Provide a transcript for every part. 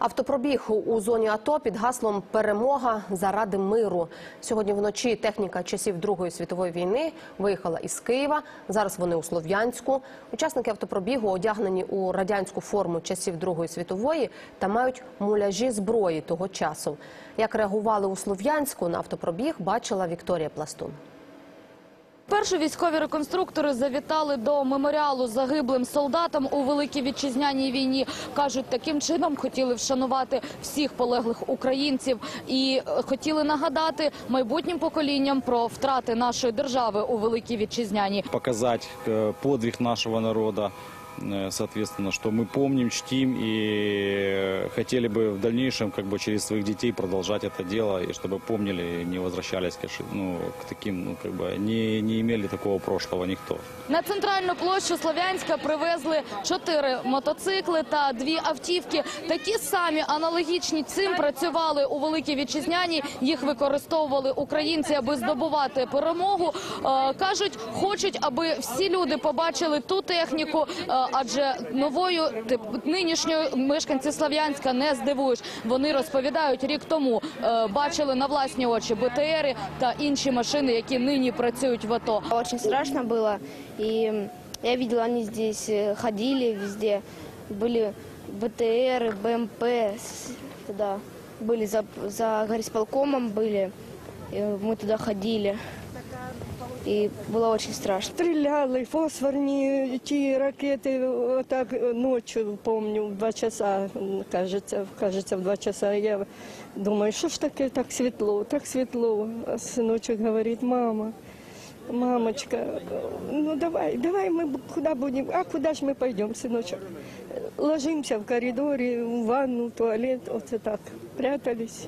Автопробіг у- зоні АТО під гаслом Перемога заради миру. Сьогодні вночі техніка часів Другої світової війни виїхала із Києва. Зараз вони у Слов'янську. Учасники автопробігу одягнені у радянську форму часів Другої світової та мають муляжі зброї того часу. Як реагували у Слов'янську на автопробіг, бачила Вікторія Пластун. Перші військові реконструктори завітали до меморіалу загиблим солдатам у великій вітчизняній війні. кажуть, таким чином хотіли вшанувати всіх полеглих українців і е, хотіли нагадати майбутнім поколінням про втрати нашої держави у великій вітчизняній. Показати э, подвиг нашого народа, э, соответственно, что мы помним, чтим и э, хотели бы в дальнейшем как бы через своих детей продолжать это дело, и чтобы помнили, и не возвращались к, ошиб- ну, к таким, ну, как бы, не, не имели такого прошлого никто. На центральну площу Слов'янська привезли чотири мотоцикли та дві автівки. Такі самі аналогічні цим працювали у великій вітчизняній. Їх використовували українці, аби здобувати перемогу. Е, кажуть, хочуть, аби всі люди побачили ту техніку, е, адже новою тип, нинішньою мешканці Слов'янська не здивуєш. Вони розповідають рік тому е, бачили на власні очі БТРи та інші машини, які нині працюють в АТО. Очень страшно было. И я видела, они здесь э, ходили везде. Были БТР, БМП. с- Туда были за, за горисполкомом были. И мы туда ходили. И было очень страшно. Стріляли, фосфорні ті ракети, отак ночі, помню, в два часа, кажеться, кажеться, в два часа. Я думаю, що ж таке так світло, так світло. А синочок говорить, мама, мамочка, ну давай, давай ми куди будемо, а куди ж ми пойдемо, синочок? Ложимося в коридорі, в ванну, в туалет, оце так, прятались.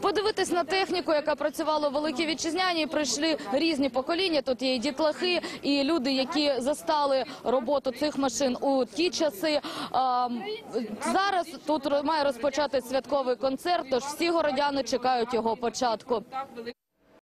Подивитись на техніку, яка працювала у Великій Вітчизняній, прийшли різні покоління. Тут є і дітлахи, і люди, які застали роботу цих машин у ті часи. Зараз тут має розпочати святковий концерт, тож всі городяни чекають його початку.